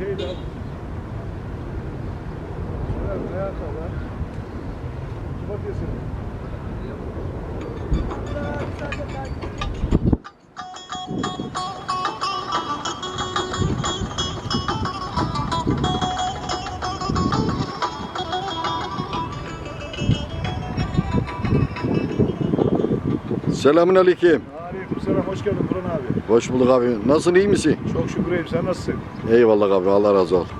Şey de al. Şöyle ayağa kalk ha. Bak yesin. Selamun aleyküm. Aleykümselam hoş geldin Turan abi. Hoş bulduk abi. Nasılsın iyi misin? Çok şükür iyiyim sen nasılsın? Eyvallah abi Allah razı olsun.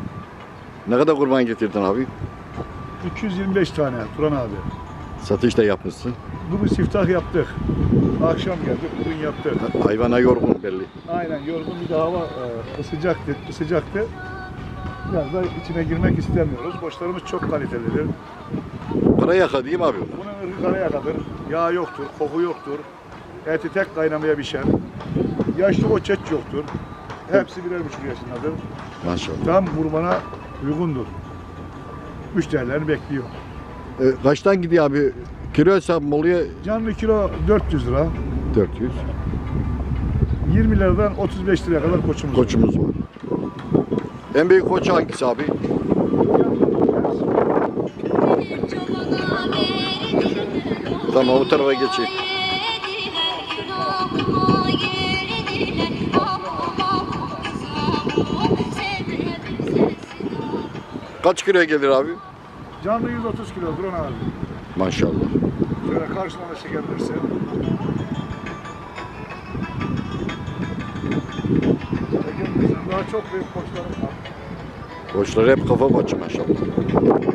Ne kadar kurban getirdin abi? 225 tane Turan abi. Satış da yapmışsın. Bugün siftah yaptık. Akşam geldik bugün yaptık. Hayvana yorgun belli. Aynen yorgun bir de hava e, sıcaktı, sıcaktı. Biraz da içine girmek istemiyoruz. Boşlarımız çok kalitelidir. Para yaka değil mi abi? Bunun ırkı karayakadır. Yağ yoktur, koku yoktur. Eti tek kaynamaya pişer. Yaşlı o çeç yoktur. Hepsi birer buçuk yaşındadır. Maşallah. Tam kurbana uygundur. Müşterilerini bekliyor. E, kaçtan gidiyor abi? Kilo hesabı mı oluyor? Canlı kilo 400 lira. 400. 20 liradan 35 liraya kadar koçumuz var. Koçumuz var. En büyük koç hangisi abi? Tamam o tarafa geçeyim. Kaç kiloya gelir abi? Canlı 130 kilo Duran abi. Maşallah. Şöyle karşılama çekebilirsin. Çekebilirsin. Daha çok büyük koçlarım var. Koçlar hep kafa koçu maşallah.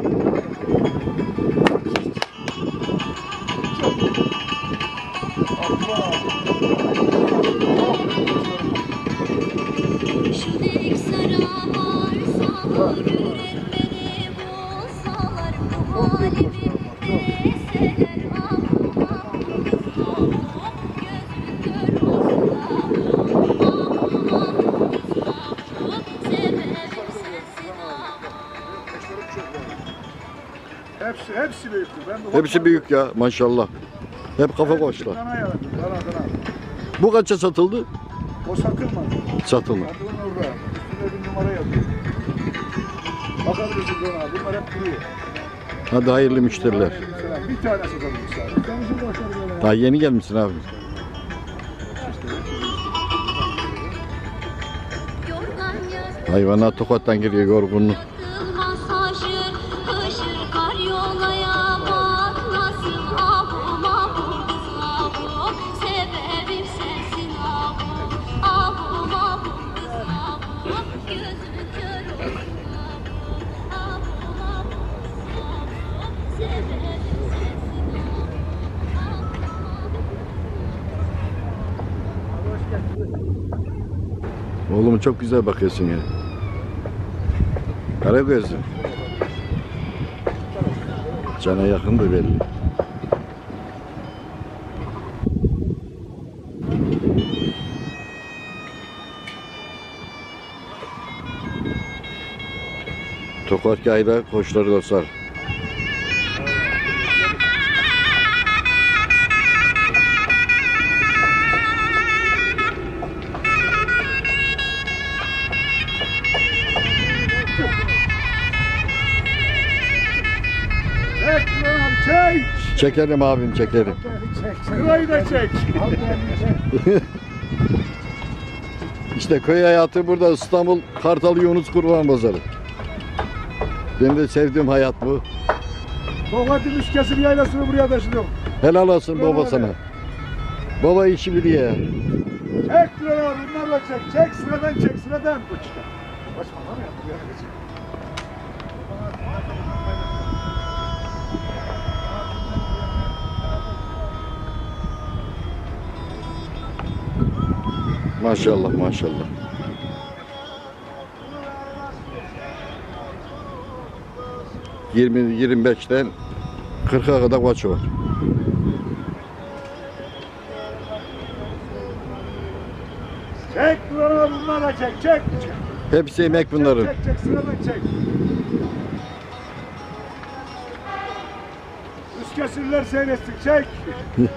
Hepsi, hepsi büyüktür. Ben de Hepsi büyük ya maşallah. Hep kafa koçlar. Dana yarattı. Dana dana. Bu kaça satıldı? O satılmadı. Satılma. Satılın orada. Üstünde bir numara yazıyor. Bakabilirsin Duran abi. Bunlar hep duruyor. Hadi hayırlı müşteriler. Mesela bir tane satabiliriz abi. Daha yeni gelmişsin abi. Yorgan yastık Hayvanlar tokattan geliyor yorgunluk. Oğlum çok güzel bakıyorsun ya. Kara gözlü. Cana yakındı belli. Tokat yayla koçları dostlar. Abi çek. Çekelim abim çekelim. Şurayı da çek. İşte köy hayatı burada İstanbul Kartal Yunus Kurban Pazarı. Benim de sevdiğim hayat bu. Tokat'ın üst kesim yaylasını buraya taşıdım. Helal olsun baba sana. Baba işi biliyor. Çek Duran abi bunlarla çek. Çek sıradan çek sıradan. Başma lan ya. Maşallah maşallah. Yirmi, 25'ten 40'a kadar koçu var. Çek Duran abi bunlarla çek. Çek. Hepsi emek bunların. Çek çek sıradan çek. Üst kesimler seyretsin. Çek.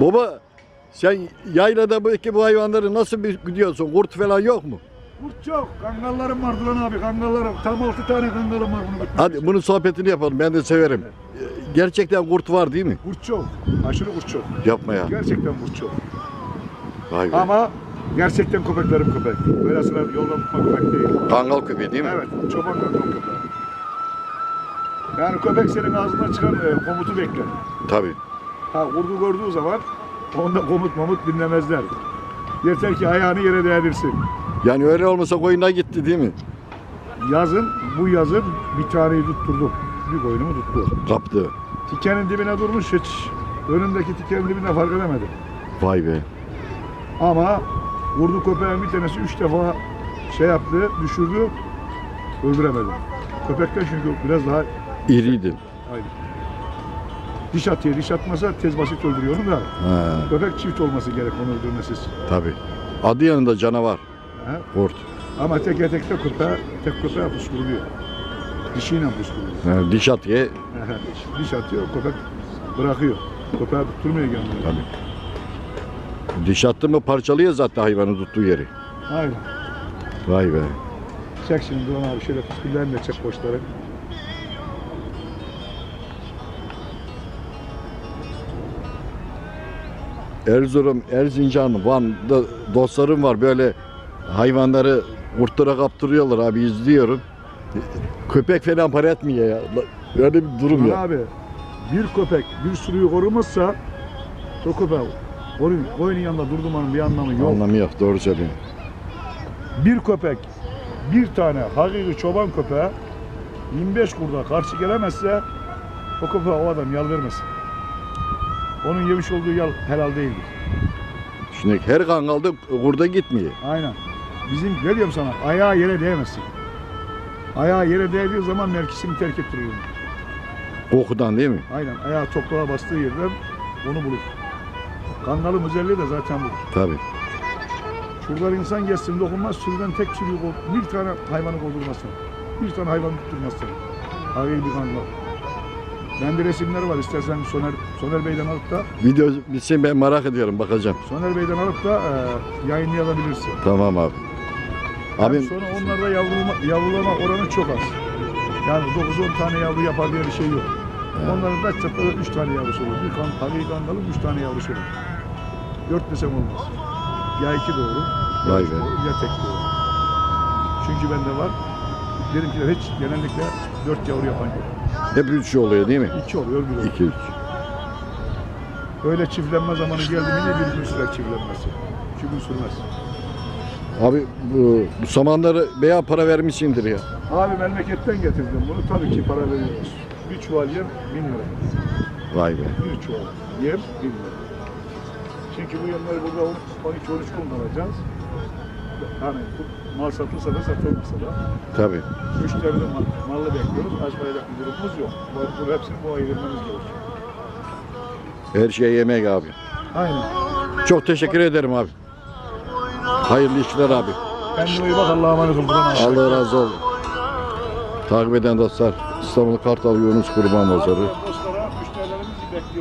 Baba sen yaylada bu iki bu hayvanları nasıl bir gidiyorsun? Kurt falan yok mu? Kurt çok. Kangallarım var Duran abi. Kangallarım. Tam altı tane kangalım var bunu. Hadi bunun sohbetini yapalım. Ben de severim. Gerçekten kurt var değil mi? Kurt çok. Aşırı kurt çok. Yapma ya. Gerçekten kurt çok. Vay be. Ama gerçekten köpeklerim köpek. Böyle sıra yolda tutma köpek değil. Kangal köpeği değil mi? Evet. Çoban kangal köpeği. Yani köpek senin ağzından çıkan e, komutu bekler. Tabii. Ha kurdu gördüğü zaman onda komut mamut dinlemezler. Yeter ki ayağını yere değdirsin. Yani öyle olmasa koyuna gitti değil mi? Yazın, bu yazın bir taneyi tutturdum. Bir koyunumu tuttu. Kaptı. Tikenin dibine durmuş hiç. Önümdeki tikenin dibine fark edemedim. Vay be. Ama vurdu köpeğin bir tanesi üç defa şey yaptı, düşürdü. Öldüremedim. Köpekler çünkü biraz daha İriydin. aynı. Diş atıyor, diş atmasa tez basit öldürüyor onu da. Köpek çift olması gerek onu öldürmesiz. tabii. Adı yanında canavar. Ha? Kurt. Ama tek etekte köpeğe, tek köpeğe puskuluyor. Dişiyle puskuluyor. Ha, diş atıyor. diş atıyor, köpek bırakıyor. Köpeği tutturmuyor kendini. Tabii. Diş attı mı parçalıyor zaten hayvanı tuttuğu yeri. Aynen. Vay be. Çek şimdi Duran abi şöyle pusküllerini de çek boşları. Erzurum, Erzincan, Van'da dostlarım var böyle hayvanları kurtlara kaptırıyorlar abi izliyorum. Köpek falan para etmiyor ya. Öyle bir durum Duran ya. abi bir köpek bir sürüyü korumazsa o köpek koyun, koyunun yanında durdumanın bir anlamı yok. Anlamı yok doğru söylüyorsun. Bir köpek bir tane hakiki çoban köpeğe 25 kurda karşı gelemezse o köpeğe o adam yal vermesin. Onun yemiş olduğu yal helal değildir. Şimdi her kangalda kurda gitmiyor. Aynen. Bizim ne diyorum sana ayağı yere değmesin. Ayağı yere değdiği zaman merkisini terk ettiriyor. Kokudan değil mi? Aynen ayağı toprağa bastığı yerden onu bulur. Kangalın özelliği de zaten bu. Tabii. Şuradan insan geçsin dokunmaz sürüden tek sürüyü bir tane hayvanı koldurmasın. Bir tane hayvan tutturmasın. Hakiki bir kangal. Bende resimler var istersen Soner, Soner Bey'den alıp da Video bitsin ben merak ediyorum bakacağım. Soner Bey'den alıp da e, yayınlayabilirsin. Tamam abi. Hem Abim sonra onlarda yavrulama, yavrulama oranı çok az. Yani 9-10 tane yavru yapar diye bir şey yok. Onların da çapında 3 tane yavrusu olur. Bir kan, hakiki kangalın 3 tane yavrusu olur. 4 desem olmaz. Ya 2 doğru, ya Vay üç be. doğru, ya tek doğru. Çünkü bende var. Benimkiler hiç genellikle 4 yavru yapan yok. Hep üç şey oluyor değil mi? 2 oluyor, 1 oluyor. 2 3. Öyle çiftlenme zamanı geldi mi de bir gün sürer çiftlenmesi. 2 gün sürmez. Abi bu, bu samanları veya para vermişsindir ya. Abi memleketten getirdim bunu. Tabii ki para veriyoruz. Bir çuval yem 1000 lira. Vay be. Bir çuval yem 1000 lira. Çünkü bu yemleri burada 12-13 gün alacağız. Bu mal satılsa da satılmasa da Tabii. müşteriden mal, malı bekliyoruz. Açmayacak bir durumumuz yok. Bu, bu hepsini bu ay vermemiz gerekiyor. Her şey yemek abi. Aynen. Çok teşekkür ederim abi. Hayırlı işler abi. Kendine iyi bak Allah'a emanet ol. Duran abi. Allah razı olsun. Takip eden dostlar İstanbul Kartal Yunus Kurban Pazarı.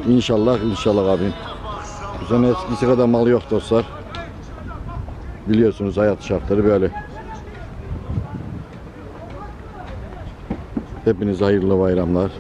İnşallah inşallah abim. Bu sene eskisi kadar mal yok dostlar. Biliyorsunuz hayat şartları böyle. Hepinize hayırlı bayramlar.